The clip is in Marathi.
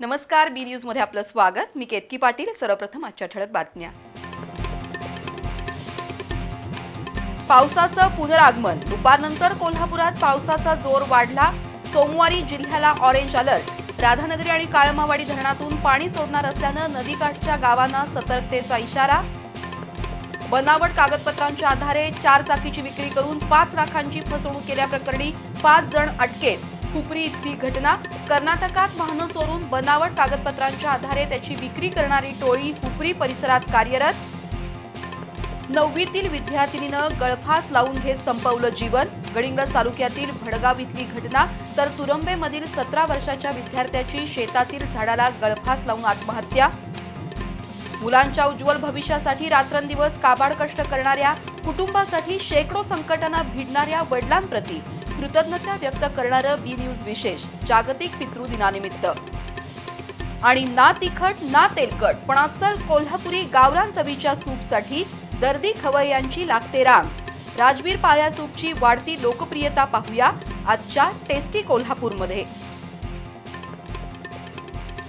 नमस्कार बी न्यूजमध्ये आपलं स्वागत. मी केतकी पाटील सर्वप्रथम आजच्या ठळक बातम्या. पावसाचं पुनरागमन. दुपारनंतर कोल्हापुरात पावसाचा जोर वाढला. सोमवारी जिल्ह्याला ऑरेंज अलर्ट राधानगरी आणि काळमावाडी धरणातून पाणी सोडणार असल्यानं नदीकाठच्या गावांना सतर्कतेचा इशारा. बनावट कागदपत्रांच्या आधारे चार चाकीची विक्री करून पाच लाखांची फसवणूक केल्याप्रकरणी पाच जण अटकेत. खुपरी इथली घटना? कर्नाटकात वाहनं चोरून बनावट कागदपत्रांच्या आधारे त्याची विक्री करणारी टोळी हुपरी परिसरात कार्यरत? नववीतील विद्यार्थिनीनं गळफास लावून घेत संपवलं जीवन. गडिंग्लज तालुक्यातील भडगाव इथली घटना. तर तुरंबेमधील सतरा वर्षाच्या विद्यार्थ्याची शेतातील झाडाला गळफास लावून आत्महत्या. मुलांच्या उज्ज्वल भविष्यासाठी रात्रंदिवस काबाड कष्ट करणाऱ्या कुटुंबासाठी शेकडो संकटांना भिडणाऱ्या वडिलांप्रती कृतज्ञता व्यक्त करणारं बी न्यूज विशेष जागतिक पितृदिनानिमित्त आणि ना तिखट ना तेलकट पण अस्सल कोल्हापुरी गावरान चवीच्या सूपसाठी दर्दी खवय्यांची लागते रांग. राजवीर पाया सूपची वाढती लोकप्रियता पाहूया आजच्या टेस्टी कोल्हापूरमध्ये.